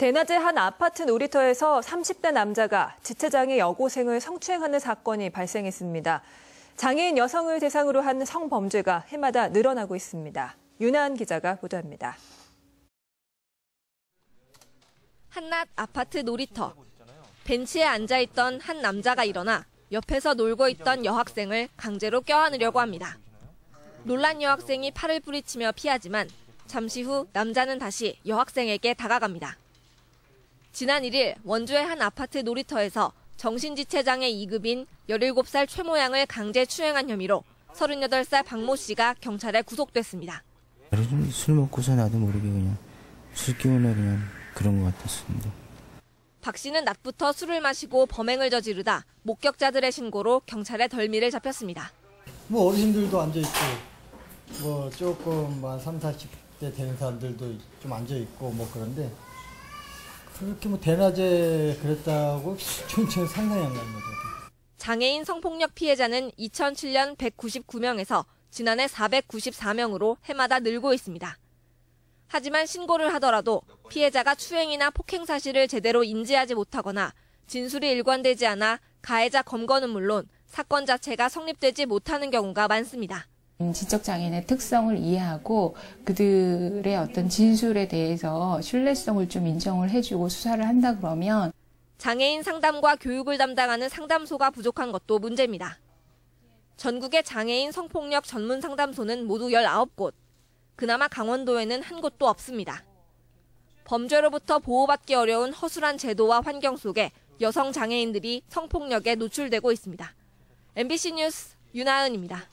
대낮에 한 아파트 놀이터에서 30대 남자가 지체장애 여고생을 성추행하는 사건이 발생했습니다. 장애인 여성을 대상으로 한 성범죄가 해마다 늘어나고 있습니다. 윤하은 기자가 보도합니다. 한낮 아파트 놀이터. 벤치에 앉아있던 한 남자가 일어나 옆에서 놀고 있던 여학생을 강제로 껴안으려고 합니다. 놀란 여학생이 팔을 뿌리치며 피하지만 잠시 후 남자는 다시 여학생에게 다가갑니다. 지난 1일 원주의 한 아파트 놀이터에서 정신지체장애 2급인 17살 최 모양을 강제 추행한 혐의로 38살 박모 씨가 경찰에 구속됐습니다. 요즘 술 먹고서 나도 모르게 그냥 술 기운에 그냥 그런 것 같았습니다. 박 씨는 낮부터 술을 마시고 범행을 저지르다 목격자들의 신고로 경찰에 덜미를 잡혔습니다. 뭐 어르신들도 앉아 있고 뭐 조금 한 3, 40대 되는 사람들도 좀 앉아 있고 뭐 그런데 그렇게 뭐 대낮에 그랬다고 춘천 상당히 안 갑니다. 장애인 성폭력 피해자는 2007년 199명에서 지난해 494명으로 해마다 늘고 있습니다. 하지만 신고를 하더라도 피해자가 추행이나 폭행 사실을 제대로 인지하지 못하거나 진술이 일관되지 않아 가해자 검거는 물론 사건 자체가 성립되지 못하는 경우가 많습니다. 지적 장애인의 특성을 이해하고 그들의 어떤 진술에 대해서 신뢰성을 좀 인정을 해주고 수사를 한다 그러면 장애인 상담과 교육을 담당하는 상담소가 부족한 것도 문제입니다. 전국의 장애인 성폭력 전문 상담소는 모두 19곳. 그나마 강원도에는 한 곳도 없습니다. 범죄로부터 보호받기 어려운 허술한 제도와 환경 속에 여성 장애인들이 성폭력에 노출되고 있습니다. MBC 뉴스 윤하은입니다.